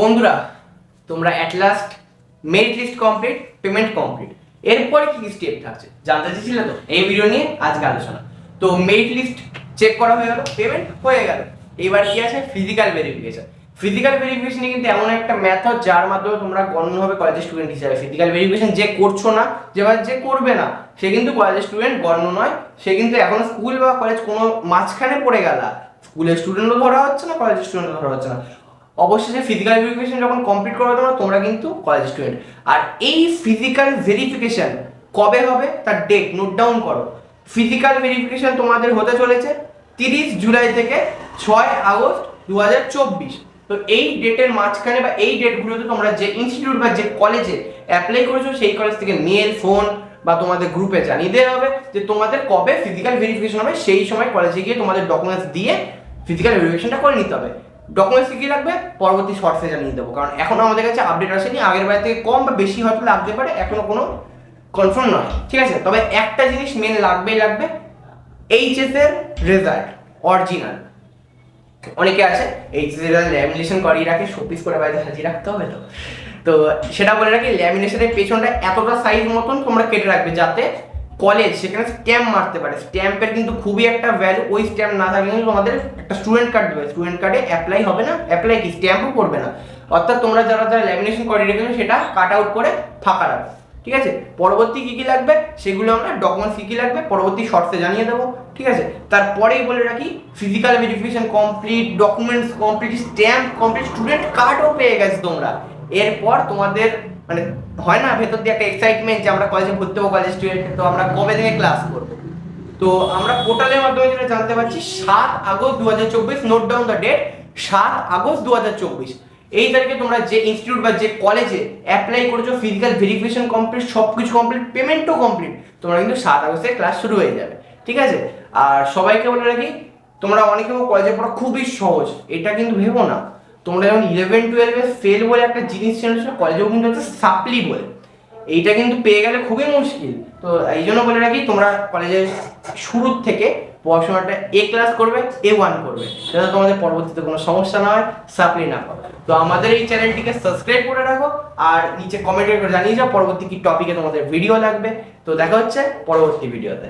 বন্ধুরা, তোমরা at last merit list complete payment complete এরপরে কি স্টেপ থাকছে? জানতে চেয়েছিলে তো? এই ভিডিও নিয়ে আজকে আলোচনা। তো মেরিট লিস্ট চেক করা হয়ে গেল পেমেন্ট হয়ে গেল। এবার কি আছে? ফিজিক্যাল ভেরিফিকেশন ফিজিক্যাল ভেরিফিকেশনে কিন্তু এমন একটা মেথড যার মাধ্যমে তোমরা গণ্য হবে কলেজের স্টুডেন্ট হিসাবে ফিজিক্যাল ভেরিফিকেশন যে করছ না, যে যে করবে না, সে কিন্তু কলেজের স্টুডেন্ট গণ্য নয়। সে কিন্তু এখন স্কুল বা কলেজ কোনো মাঝখানে পড়ে গেল। স্কুলের স্টুডেন্টও ধরা হচ্ছে না কলেজের স্টুডেন্টও ধরা হচ্ছে না। অবশেষে ফিজিক্যাল ভেরিফিকেশন যখন কমপ্লিট করবে তোমরা তোমরা কিন্তু কলেজ স্টুডেন্ট আর এই ফিজিক্যাল ভেরিফিকেশন কবে হবে? তার ডেট নোট ডাউন করো। ফিজিক্যাল ভেরিফিকেশন তোমাদের হতে চলেছে তিরিশ জুলাই থেকে ছয় আগস্ট দু হাজার চব্বিশ। তো এই ডেটের মাঝখানে বা এই ডেটগুলোতে তোমরা যে ইনস্টিটিউট বা যে কলেজে অ্যাপ্লাই করেছ, সেই কলেজ থেকে মেল ফোন বা তোমাদের গ্রুপে জানিয়ে দেওয়া হবে যে তোমাদের কবে ফিজিক্যাল ভেরিফিকেশন হবে, সেই সময় কলেজে গিয়ে তোমাদের ডকুমেন্টস দিয়ে ফিজিক্যাল ভেরিফিকেশনটা করে নিতে হবে। ডকুমেন্টস কি রাখবে পরবর্তী শর্টসে জানিয়ে দেবো। কারণ এখন আমাদের কাছে আপডেট আসেনি। আগের বার থেকে কম বা বেশি হয়তো লাগতে পারে, এখনও কোনো কনফার্ম নয়। ঠিক আছে? তবে একটা জিনিস মেন লাগবেই লাগবে এইচএস এর রেজাল্ট অরিজিনাল অনেকে আছে এইচএস এর ল্যামিনেশন করিয়ে রাখে শোপিস করে বাইরে সাজিয়ে রাখতে হবে তো। তো সেটা বলে রাখি ল্যামিনেশনের পেছনটা এতটা সাইজ মতন তোমরা কেটে রাখবে যাতে কলেজ, সেখানে স্ট্যাম্প মারতে পারে। স্ট্যাম্পের কিন্তু খুবই একটা ভ্যালু ওই স্ট্যাম্প না থাকলে কিন্তু তোমাদের একটা স্টুডেন্ট কার্ড দেবে। স্টুডেন্ট কার্ডে অ্যাপ্লাই হবে না অ্যাপ্লাই কি? স্ট্যাম্পও করবে না। অর্থাৎ তোমরা যারা যারা ল্যামিনেশন করে রেখেছো, সেটা কাট আউট করে ফাঁকা রাখবে। ঠিক আছে? পরবর্তী কী কী লাগবে? সেগুলো আমরা ডকুমেন্টস কী কী লাগবে? পরবর্তী শর্টসে জানিয়ে দেবো। ঠিক আছে? তারপরেই বলে রাখি physical verification complete documents complete stamp complete student কার্ডও পেয়ে গেছে তোমরা। এরপর তোমাদের মানে হয় না ভেতর দিয়ে একটা এক্সাইটমেন্ট যে আমরা কলেজে ভর্তি হব কলেজ স্টুডেন্ট তো আমরা কবে থেকে ক্লাস করব? তো আমরা পোর্টালের মাধ্যমে যেটা জানতে পারছি, সাত আগস্ট দু হাজার চব্বিশ নোট ডাউন দ্য ডেট সাত আগস্ট দু হাজার চব্বিশ। এই তারিখে তোমরা যে ইনস্টিটিউট বা যে কলেজে অ্যাপ্লাই করেছ ফিজিক্যাল ভেরিফিকেশন কমপ্লিট সব কিছু কমপ্লিট পেমেন্টও কমপ্লিট তোমরা কিন্তু সাত আগস্টে ক্লাস শুরু হয়ে যাবে। ঠিক আছে? আর সবাইকে বলে রাখি, তোমরা অনেকে কলেজে পড়া খুবই সহজ, এটা কিন্তু ভেবো না। তোমরা যখন ইলেভেন টুয়েলভে ফেল বলে একটা জিনিস ছিল কলেজেও কিন্তু হচ্ছে সাপ্লি বলে। এইটা কিন্তু পেয়ে গেলে খুবই মুশকিল। তো এই জন্য বলে রাখি, তোমরা কলেজের শুরুর থেকে পড়াশোনাটা এ ক্লাস করবে এ ওয়ান করবে, যাতে তোমাদের পরবর্তীতে কোনো সমস্যা না হয় সাপ্লি না পাও তো আমাদের এই চ্যানেলটিকে সাবস্ক্রাইব করে রাখো, আর নিচে কমেন্ট করে জানিয়ে যাও পরবর্তী কি টপিকে তোমাদের ভিডিও লাগবে। তো দেখা হচ্ছে পরবর্তী ভিডিওতে